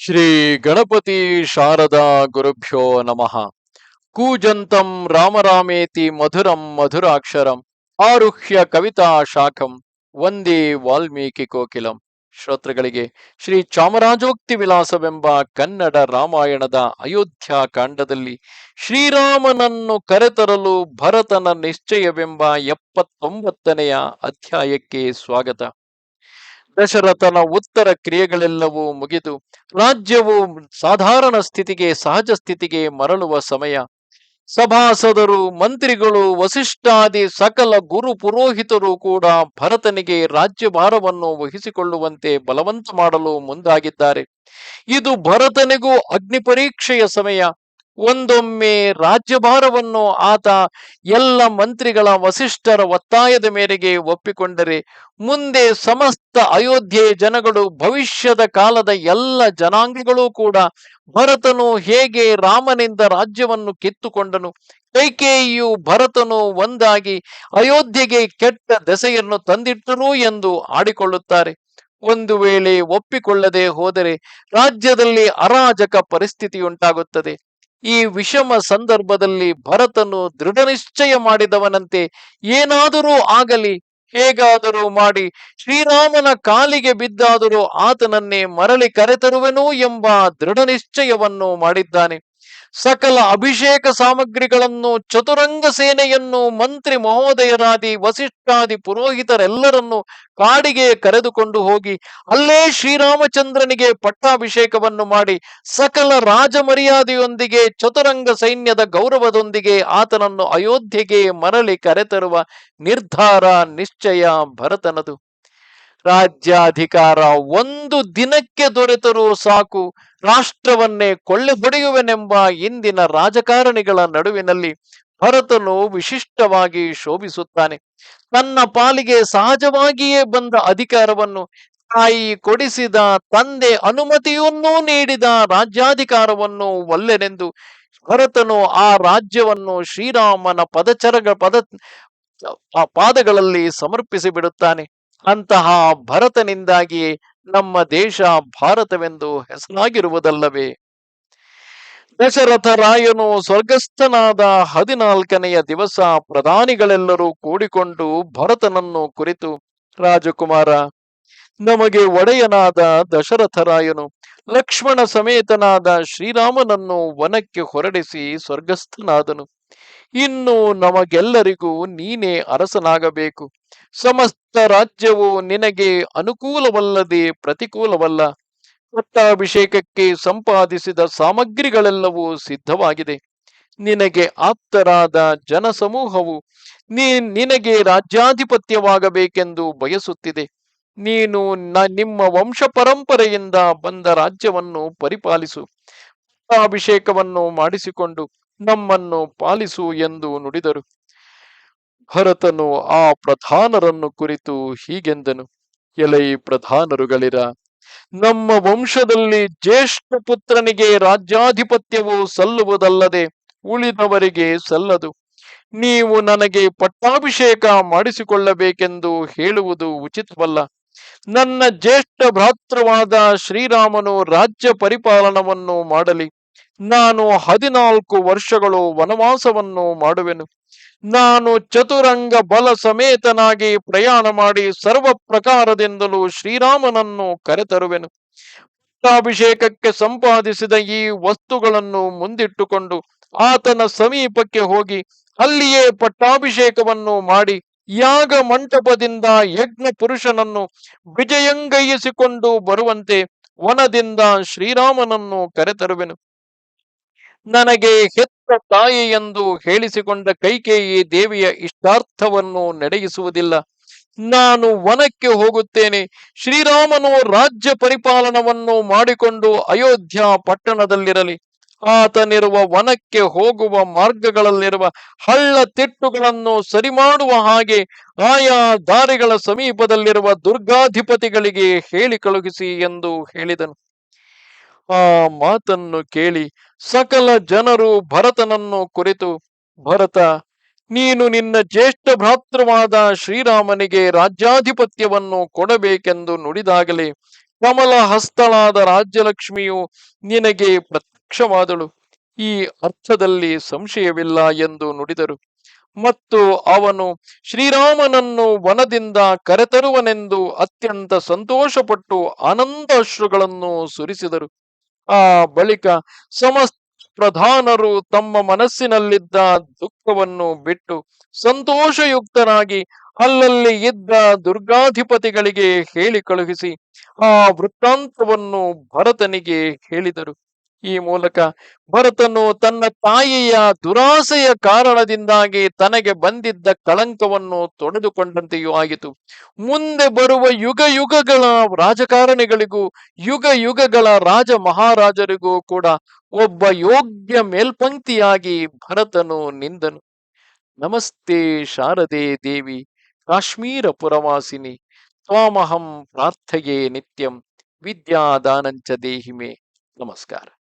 ಶ್ರೀ ಗಣಪತಿ ಶಾರದಾ ಗುರುಭ್ಯೋ ನಮಃ. ಕೂಜಂತಂ ರಾಮರಾಮೇತಿ ಮಧುರಂ ಮಧುರಾಕ್ಷರಂ ಆರುಹ್ಯ ಕವಿತಾ ಶಾಖಂ ವಂದೇ ವಾಲ್ಮೀಕಿ ಕೋಕಿಲಂ. ಶ್ರೋತೃಗಳಿಗೆ ಶ್ರೀ ಚಾಮರಾಜೋಕ್ತಿ ವಿಲಾಸವೆಂಬ ಕನ್ನಡ ರಾಮಾಯಣದ ಅಯೋಧ್ಯ ಕಾಂಡದಲ್ಲಿ ಶ್ರೀರಾಮನನ್ನು ಕರೆತರಲು ಭರತನ ನಿಶ್ಚಯವೆಂಬ ಎಪ್ಪತ್ತೊಂಬತ್ತನೆಯ ಅಧ್ಯಾಯಕ್ಕೆ ಸ್ವಾಗತ. ದಶರಥನ ಉತ್ತರ ಕ್ರಿಯೆಗಳೆಲ್ಲವೂ ಮುಗಿದು ರಾಜ್ಯವು ಸಾಧಾರಣ ಸ್ಥಿತಿಗೆ, ಸಹಜ ಸ್ಥಿತಿಗೆ ಮರಳುವ ಸಮಯ. ಸಭಾಸದರು ಮಂತ್ರಿಗಳು, ವಸಿಷ್ಠಾದಿ, ಸಕಲ ಗುರು ಪುರೋಹಿತರು ಕೂಡ ಭರತನಿಗೆ ರಾಜ್ಯಭಾರವನ್ನು ವಹಿಸಿಕೊಳ್ಳುವಂತೆ ಬಲವಂತ ಮಾಡಲು ಮುಂದಾಗಿದ್ದಾರೆ. ಇದು ಭರತನಿಗೂ ಅಗ್ನಿಪರೀಕ್ಷೆಯ ಸಮಯ. ಒಂದೊಮ್ಮೆ ರಾಜ್ಯಭಾರವನ್ನು ಆತ ಎಲ್ಲ ಮಂತ್ರಿಗಳ ವಸಿಷ್ಠರ ಒತ್ತಾಯದ ಮೇರೆಗೆ ಒಪ್ಪಿಕೊಂಡರೆ ಮುಂದೆ ಸಮಸ್ತ ಅಯೋಧ್ಯೆ ಜನಗಳು ಭವಿಷ್ಯದ ಕಾಲದ ಎಲ್ಲ ಜನಾಂಗಗಳೂ ಕೂಡ ಭರತನು ಹೇಗೆ ರಾಮನಿಂದ ರಾಜ್ಯವನ್ನು ಕಿತ್ತುಕೊಂಡನು ಕೈಕೇಯಿಯು ಭರತನು ಒಂದಾಗಿ ಅಯೋಧ್ಯೆಗೆ ಕೆಟ್ಟ ದೆಸೆಯನ್ನು ತಂದಿಟ್ಟರು ಎಂದು ಆಡಿಕೊಳ್ಳುತ್ತಾರೆ. ಒಂದು ವೇಳೆ ಒಪ್ಪಿಕೊಳ್ಳದೆ ಹೋದರೆ ರಾಜ್ಯದಲ್ಲಿ ಅರಾಜಕ ಪರಿಸ್ಥಿತಿಯುಂಟಾಗುತ್ತದೆ. ಈ ವಿಷಮ ಸಂದರ್ಭದಲ್ಲಿ ಭರತನು ದೃಢ ನಿಶ್ಚಯ ಮಾಡಿದವನಂತೆ ಏನಾದರೂ ಆಗಲಿ, ಹೇಗಾದರೂ ಮಾಡಿ, ಶ್ರೀರಾಮನ ಕಾಲಿಗೆ ಬಿದ್ದಾದರೂ ಆತನನ್ನೇ ಮರಳಿ ಕರೆತರುವೆನು ಎಂಬ ದೃಢ ನಿಶ್ಚಯವನ್ನು ಮಾಡಿದ್ದಾನೆ. ಸಕಲ ಅಭಿಷೇಕ ಸಾಮಗ್ರಿಗಳನ್ನು ಚತುರಂಗ ಸೇನೆಯನ್ನು ಮಂತ್ರಿ ಮಹೋದಯರಾದಿ ವಸಿಷ್ಠಾದಿ ಪುರೋಹಿತರೆಲ್ಲರನ್ನು ಕಾಡಿಗೆ ಕರೆದುಕೊಂಡು ಹೋಗಿ ಅಲ್ಲೇ ಶ್ರೀರಾಮಚಂದ್ರನಿಗೆ ಪಟ್ಟಾಭಿಷೇಕವನ್ನು ಮಾಡಿ ಸಕಲ ರಾಜಮರ್ಯಾದೆಯೊಂದಿಗೆ ಚತುರಂಗ ಸೈನ್ಯದ ಗೌರವದೊಂದಿಗೆ ಆತನನ್ನು ಅಯೋಧ್ಯೆಗೆ ಮರಳಿ ಕರೆತರುವ ನಿರ್ಧಾರ ನಿಶ್ಚಯ ಭರತನದು. ರಾಜ್ಯಾಧಿಕಾರ ಒಂದು ದಿನಕ್ಕೆ ದೊರೆತರೂ ಸಾಕು. ರಾಷ್ಟ್ರವನ್ನೇ ಕೊಳ್ಳೆ ಹೊಡೆಯುವೆನೆಂಬ ಇಂದಿನ ರಾಜಕಾರಣಿಗಳ ನಡುವಿನಲ್ಲಿ ಭರತನು ವಿಶಿಷ್ಟವಾಗಿ ಶೋಭಿಸುತ್ತಾನೆ. ತನ್ನ ಪಾಲಿಗೆ ಸಹಜವಾಗಿಯೇ ಬಂದ ಅಧಿಕಾರವನ್ನು ತಾಯಿ ಕೊಡಿಸಿದ ತಂದೆ ಅನುಮತಿಯನ್ನೂ ನೀಡಿದ ರಾಜ್ಯಾಧಿಕಾರವನ್ನು ಒಲ್ಲೆನೆಂದು ಭರತನು ಆ ರಾಜ್ಯವನ್ನು ಶ್ರೀರಾಮನ ಪದಚರಗ ಪದ ಪಾದಗಳಲ್ಲಿ ಸಮರ್ಪಿಸಿ ಬಿಡುತ್ತಾನೆ ಅಂತಹ ಭರತನಿಂದಾಗಿ ನಮ್ಮ ದೇಶ ಭಾರತವೆಂದು ಹೆಸರಾಗಿರುವುದಲ್ಲವೇ? ದಶರಥ ರಾಯನು ಸ್ವರ್ಗಸ್ಥನಾದ ಹದಿನಾಲ್ಕನೆಯ ದಿವಸ ಪ್ರಧಾನಿಗಳೆಲ್ಲರೂ ಕೂಡಿಕೊಂಡು ಭರತನನ್ನು ಕುರಿತು, ರಾಜಕುಮಾರ, ನಮಗೆ ಒಡೆಯನಾದ ದಶರಥರಾಯನು ಲಕ್ಷ್ಮಣ ಸಮೇತನಾದ ಶ್ರೀರಾಮನನ್ನು ವನಕ್ಕೆ ಹೊರಡಿಸಿ ಸ್ವರ್ಗಸ್ಥನಾದನು. ಇನ್ನು ನಮಗೆಲ್ಲರಿಗೂ ನೀನೇ ಅರಸನಾಗಬೇಕು. ಸಮಸ್ತ ರಾಜ್ಯವು ನಿನಗೆ ಅನುಕೂಲವಲ್ಲದೆ ಪ್ರತಿಕೂಲವಲ್ಲ. ಪಟ್ಟಾಭಿಷೇಕಕ್ಕೆ ಸಂಪಾದಿಸಿದ ಸಾಮಗ್ರಿಗಳೆಲ್ಲವೂ ಸಿದ್ಧವಾಗಿದೆ. ನಿನಗೆ ಆಪ್ತರಾದ ಜನಸಮೂಹವು ನೀ ನಿನಗೆ ರಾಜ್ಯಾಧಿಪತ್ಯವಾಗಬೇಕೆಂದು ಬಯಸುತ್ತಿದೆ. ನೀನು ನಿಮ್ಮ ವಂಶ ಪರಂಪರೆಯಿಂದ ಬಂದ ರಾಜ್ಯವನ್ನು ಪರಿಪಾಲಿಸು. ಪಟ್ಟಾಭಿಷೇಕವನ್ನು ಮಾಡಿಸಿಕೊಂಡು ನಮ್ಮನ್ನು ಪಾಲಿಸು ಎಂದು ನುಡಿದರು. ಭರತನು ಆ ಪ್ರಧಾನರನ್ನು ಕುರಿತು ಹೀಗೆಂದನು, ಎಲೈ ಪ್ರಧಾನರುಗಳಿರ, ನಮ್ಮ ವಂಶದಲ್ಲಿ ಜ್ಯೇಷ್ಠ ಪುತ್ರನಿಗೆ ರಾಜ್ಯಾಧಿಪತ್ಯವು ಸಲ್ಲುವುದಲ್ಲದೆ ಉಳಿದವರಿಗೆ ಸಲ್ಲದು. ನೀವು ನನಗೆ ಪಟ್ಟಾಭಿಷೇಕ ಮಾಡಿಸಿಕೊಳ್ಳಬೇಕೆಂದು ಹೇಳುವುದು ಉಚಿತವಲ್ಲ. ನನ್ನ ಜ್ಯೇಷ್ಠ ಭ್ರಾತೃವಾದ ಶ್ರೀರಾಮನು ರಾಜ್ಯ ಪರಿಪಾಲನವನ್ನು ಮಾಡಲಿ. ನಾನು ಹದಿನಾಲ್ಕು ವರ್ಷಗಳು ವನವಾಸವನ್ನು ಮಾಡುವೆನು. ನಾನು ಚತುರಂಗ ಬಲ ಸಮೇತನಾಗಿ ಪ್ರಯಾಣ ಮಾಡಿ ಸರ್ವ ಪ್ರಕಾರದಿಂದಲೂ ಶ್ರೀರಾಮನನ್ನು ಕರೆತರುವೆನು. ಪಟ್ಟಾಭಿಷೇಕಕ್ಕೆ ಸಂಪಾದಿಸಿದ ಈ ವಸ್ತುಗಳನ್ನು ಮುಂದಿಟ್ಟುಕೊಂಡು ಆತನ ಸಮೀಪಕ್ಕೆ ಹೋಗಿ ಅಲ್ಲಿಯೇ ಪಟ್ಟಾಭಿಷೇಕವನ್ನು ಮಾಡಿ ಯಾಗ ಮಂಟಪದಿಂದ ಯಜ್ಞ ಪುರುಷನನ್ನು ವಿಜಯಂಗೈಯಿಸಿಕೊಂಡು ಬರುವಂತೆ ವನದಿಂದ ಶ್ರೀರಾಮನನ್ನು ಕರೆತರುವೆನು. ನನಗೆ ಹೆತ್ತ ತಾಯಿ ಎಂದು ಹೇಳಿಸಿಕೊಂಡ ಕೈಕೇಯಿ ದೇವಿಯ ಇಷ್ಟಾರ್ಥವನ್ನು ನಡೆಯಿಸುವುದಿಲ್ಲ. ನಾನು ವನಕ್ಕೆ ಹೋಗುತ್ತೇನೆ. ಶ್ರೀರಾಮನು ರಾಜ್ಯ ಪರಿಪಾಲನವನ್ನು ಮಾಡಿಕೊಂಡು ಅಯೋಧ್ಯ ಪಟ್ಟಣದಲ್ಲಿರಲಿ. ಆತನಿರುವ ವನಕ್ಕೆ ಹೋಗುವ ಮಾರ್ಗಗಳಲ್ಲಿರುವ ಹಳ್ಳ ತಿಟ್ಟುಗಳನ್ನು ಸರಿ ಮಾಡುವ ಹಾಗೆ ಆಯಾ ದಾರಿಗಳ ಸಮೀಪದಲ್ಲಿರುವ ದುರ್ಗಾಧಿಪತಿಗಳಿಗೆ ಹೇಳಿ ಕಳುಹಿಸಿ ಎಂದು ಹೇಳಿದನು. ಆ ಮಾತನ್ನು ಕೇಳಿ ಸಕಲ ಜನರು ಭರತನನ್ನು ಕುರಿತು, ಭರತ, ನೀನು ನಿನ್ನ ಜ್ಯೇಷ್ಠ ಭ್ರಾತೃವಾದ ಶ್ರೀರಾಮನಿಗೆ ರಾಜ್ಯಾಧಿಪತ್ಯವನ್ನು ಕೊಡಬೇಕೆಂದು ನುಡಿದಾಗಲೇ ಕಮಲ ಹಸ್ತಳಾದ ರಾಜ್ಯಲಕ್ಷ್ಮಿಯು ನಿನಗೆ ಪ್ರತ್ಯಕ್ಷವಾದಳು. ಈ ಅರ್ಥದಲ್ಲಿ ಸಂಶಯವಿಲ್ಲ ಎಂದು ನುಡಿದರು. ಮತ್ತು ಅವನು ಶ್ರೀರಾಮನನ್ನು ವನದಿಂದ ಕರೆತರುವನೆಂದು ಅತ್ಯಂತ ಸಂತೋಷಪಟ್ಟು ಆನಂದಾಶ್ರುಗಳನ್ನು ಸುರಿಸಿದರು. ಆ ಬಳಿಕ ಸಮಸ್ತ ಪ್ರಧಾನರು ತಮ್ಮ ಮನಸ್ಸಿನಲ್ಲಿದ್ದ ದುಃಖವನ್ನು ಬಿಟ್ಟು ಸಂತೋಷಯುಕ್ತರಾಗಿ ಅಲ್ಲಲ್ಲಿ ಇದ್ದ ದುರ್ಗಾಧಿಪತಿಗಳಿಗೆ ಹೇಳಿ ಕಳುಹಿಸಿ ಆ ವೃತ್ತಾಂತವನ್ನು ಭರತನಿಗೆ ಹೇಳಿದರು. ಈ ಮೂಲಕ ಭರತನು ತನ್ನ ತಾಯಿಯ ದುರಾಸೆಯ ಕಾರಣದಿಂದಾಗಿ ತನಗೆ ಬಂದಿದ್ದ ಕಳಂಕವನ್ನು ತೊಡೆದುಕೊಂಡಂತೆಯೂ ಆಯಿತು ಮುಂದೆ ಬರುವ ಯುಗ ಯುಗಗಳ ರಾಜಕಾರಣಿಗಳಿಗೂ, ಯುಗ ಯುಗಗಳ ರಾಜ ಮಹಾರಾಜರಿಗೂ ಕೂಡ ಒಬ್ಬ ಯೋಗ್ಯ ಮೇಲ್ಪಂಕ್ತಿಯಾಗಿ ಭರತನು ನಿಂದನು. ನಮಸ್ತೆ ಶಾರದೆ ದೇವಿ, ಕಾಶ್ಮೀರ ಪುರವಾಸಿನಿ, ತ್ವಾಮಹಂ ಪ್ರಾರ್ಥೆಯೇ ನಿತ್ಯಂ, ವಿದ್ಯಾದಾನಂಚ ದೇಹಿಮೆ. ನಮಸ್ಕಾರ.